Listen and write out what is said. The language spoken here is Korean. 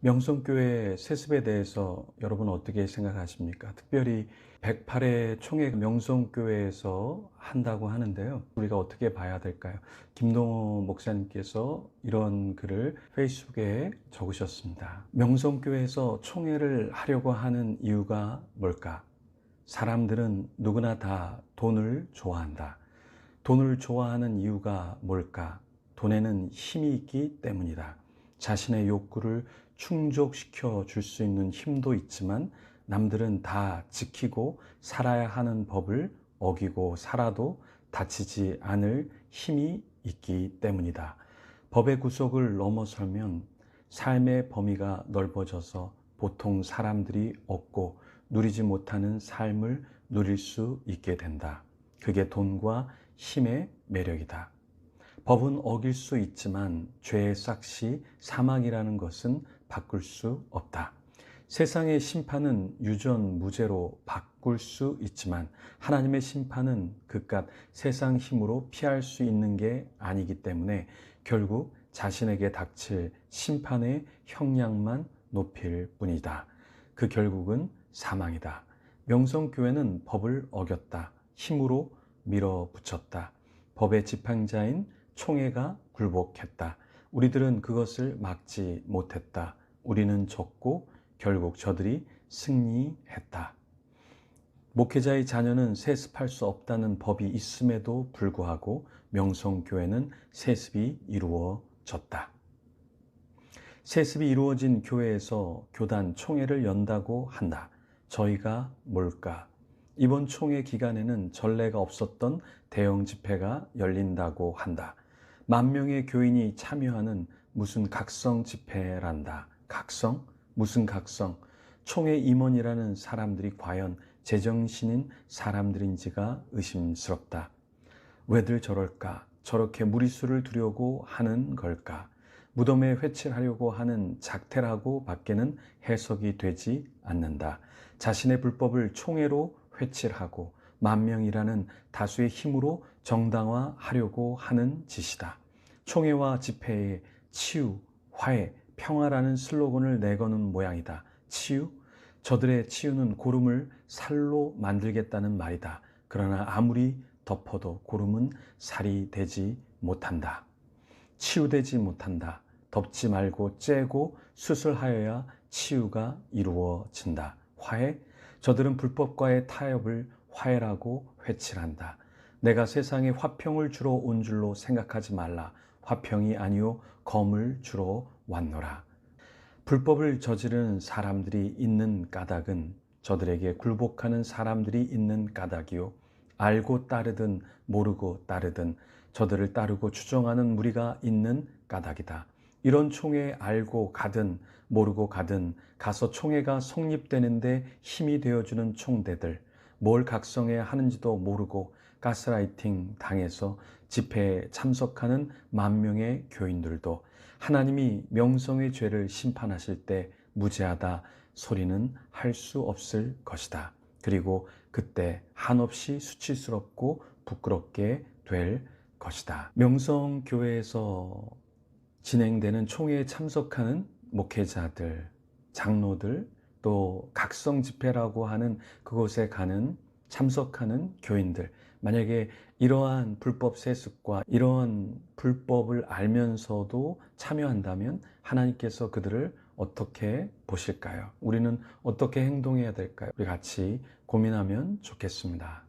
명성교회 세습에 대해서 여러분 어떻게 생각하십니까? 특별히 108회 총회 명성교회에서 한다고 하는데요. 우리가 어떻게 봐야 될까요? 김동호 목사님께서 이런 글을 페이스북에 적으셨습니다. 명성교회에서 총회를 하려고 하는 이유가 뭘까? 사람들은 누구나 다 돈을 좋아한다. 돈을 좋아하는 이유가 뭘까? 돈에는 힘이 있기 때문이다. 자신의 욕구를 충족시켜 줄 수 있는 힘도 있지만 남들은 다 지키고 살아야 하는 법을 어기고 살아도 다치지 않을 힘이 있기 때문이다. 법의 구속을 넘어설면 삶의 범위가 넓어져서 보통 사람들이 얻고 누리지 못하는 삶을 누릴 수 있게 된다. 그게 돈과 힘의 매력이다. 법은 어길 수 있지만 죄의 싹시 사망이라는 것은 바꿀 수 없다. 세상의 심판은 유전 무죄로 바꿀 수 있지만 하나님의 심판은 그깟 세상 힘으로 피할 수 있는 게 아니기 때문에 결국 자신에게 닥칠 심판의 형량만 높일 뿐이다. 그 결국은 사망이다. 명성교회는 법을 어겼다. 힘으로 밀어붙였다. 법의 지팡자인 총회가 굴복했다. 우리들은 그것을 막지 못했다. 우리는 졌고 결국 저들이 승리했다. 목회자의 자녀는 세습할 수 없다는 법이 있음에도 불구하고 명성교회는 세습이 이루어졌다. 세습이 이루어진 교회에서 교단 총회를 연다고 한다. 저희가 뭘까? 이번 총회 기간에는 전례가 없었던 대형 집회가 열린다고 한다. 만 명의 교인이 참여하는 무슨 각성 집회란다. 각성? 무슨 각성? 총회 임원이라는 사람들이 과연 제정신인 사람들인지가 의심스럽다. 왜들 저럴까? 저렇게 무리수를 두려고 하는 걸까? 무덤에 회칠하려고 하는 작태라고 밖에는 해석이 되지 않는다. 자신의 불법을 총회로 회칠하고 만 명이라는 다수의 힘으로 정당화하려고 하는 짓이다. 총회와 집회에 치유, 화해, 평화라는 슬로건을 내거는 모양이다. 치유? 저들의 치유는 고름을 살로 만들겠다는 말이다. 그러나 아무리 덮어도 고름은 살이 되지 못한다. 치유되지 못한다. 덮지 말고 째고 수술하여야 치유가 이루어진다. 화해? 저들은 불법과의 타협을 화해라고 회칠한다. 내가 세상에 화평을 주러 온 줄로 생각하지 말라. 화평이 아니요 검을 주러 왔노라. 불법을 저지르는 사람들이 있는 까닭은 저들에게 굴복하는 사람들이 있는 까닭이요. 알고 따르든 모르고 따르든 저들을 따르고 추종하는 무리가 있는 까닭이다. 이런 총회 알고 가든 모르고 가든 가서 총회가 성립되는데 힘이 되어주는 총대들, 뭘 각성해야 하는지도 모르고 가스라이팅 당해서 집회에 참석하는 만 명의 교인들도 하나님이 명성의 죄를 심판하실 때 무죄하다 소리는 할 수 없을 것이다. 그리고 그때 한없이 수치스럽고 부끄럽게 될 것이다. 명성교회에서 진행되는 총회에 참석하는 목회자들, 장로들, 또 각성 집회라고 하는 그곳에 가는 참석하는 교인들, 만약에 이러한 불법 세습과 이러한 불법을 알면서도 참여한다면 하나님께서 그들을 어떻게 보실까요? 우리는 어떻게 행동해야 될까요? 우리 같이 고민하면 좋겠습니다.